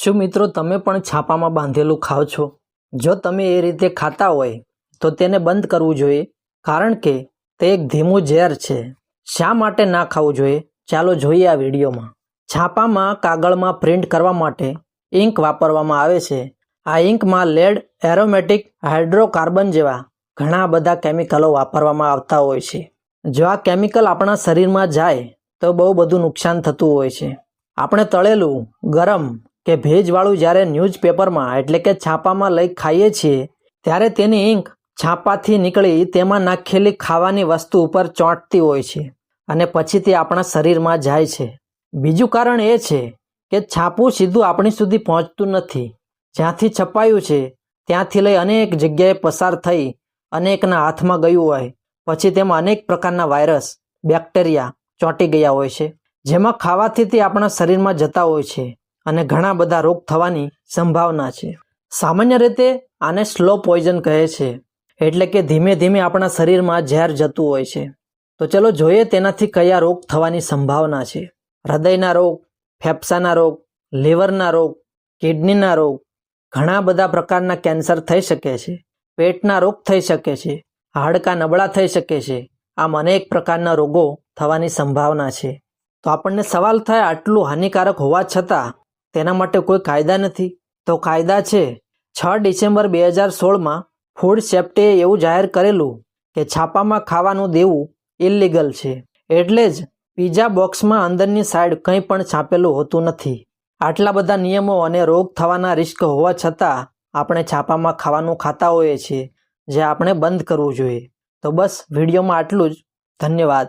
શું મિત્રો તમે પણ છાપામાં બાંધેલું ખાઓ છો? જો તમે એ રીતે ખાતા હોય, તો તેને બંધ કરવું જોઈએ, કારણ કે તે એક ધીમું ઝેર છે. શા માટે ના ખાવું જોઈએ? ચાલો જોઈએ આ વિડીયોમાં. છાપામાં કાગળમાં પ્રિન્ટ કરવા માટે ઇંક વાપરવામાં આવે છે. આ ઇંકમાં લેડ, એરોમેટિક, હાઇડ્રોકાર્બન જેવા ઘણા બધા કેમિકલો વાપરવામાં આવતા હોય છે. જો આ કેમિકલ આપણા શરીરમાં જાય, તો બહુ બધું નુકસાન થતું હોય છે. આપણે તળેલું ગરમ કે ભેજવાળું જ્યારે ન્યૂઝપેપરમાં, એટલે કે છાપામાં લઈ ખાઈએ છીએ, ત્યારે તેની ઇંક છાપાથી નીકળી તેમાં નાખેલી ખાવાની વસ્તુ ઉપર ચોંટતી હોય છે અને પછી તે આપણા શરીરમાં જાય છે. બીજું કારણ એ છે કે છાપું સીધું આપણી સુધી પહોંચતું નથી. જ્યાંથી છપાયું છે, ત્યાંથી લઈ અનેક જગ્યાએ પસાર થઈ અનેકના હાથમાં ગયું હોય, પછી તેમાં અનેક પ્રકારના વાયરસ, બેક્ટેરિયા ચોંટી ગયા હોય છે, જેમાં ખાવાથી તે આપણા શરીરમાં જતા હોય છે. અને ઘણા બધા રોગ થવાની સંભાવના છે. સામાન્ય રીતે આને સ્લો પોઈઝન કહે છે, એટલે કે ધીમે ધીમે આપણા શરીરમાં ઝેર જતું હોય છે. તો ચલો જોઈએ તેનાથી કયા રોગ થવાની સંભાવના છે. હૃદયના રોગ, ફેફસાના રોગ, લીવરના રોગ, કિડનીના રોગ, ઘણા બધા પ્રકારના કેન્સર થઈ શકે છે. પેટના રોગ થઈ શકે છે, હાડકાં નબળા થઈ શકે છે. આમ અનેક પ્રકારના રોગો થવાની સંભાવના છે. તો આપણને સવાલ થાય આટલું હાનિકારક હોવા છતાં તેના માટે કોઈ કાયદા નથી. તો કાયદા છે, છ ડિસેમ્બર બે હજાર સોળમાં ફૂડ સેફ્ટીએ એવું જાહેર કરેલું કે છાપામાં ખાવાનું દેવું ઇલીગલ છે. એટલે જ પીઝા બોક્સમાં અંદરની સાઈડ કંઈ પણ છાપેલું હોતું નથી. આટલા બધા નિયમો અને રોગ થવાના રિસ્ક હોવા છતાં આપણે છાપામાં ખાવાનું ખાતા હોઈએ છીએ, જે આપણે બંધ કરવું જોઈએ. તો બસ, વિડીયોમાં આટલું જ. ધન્યવાદ.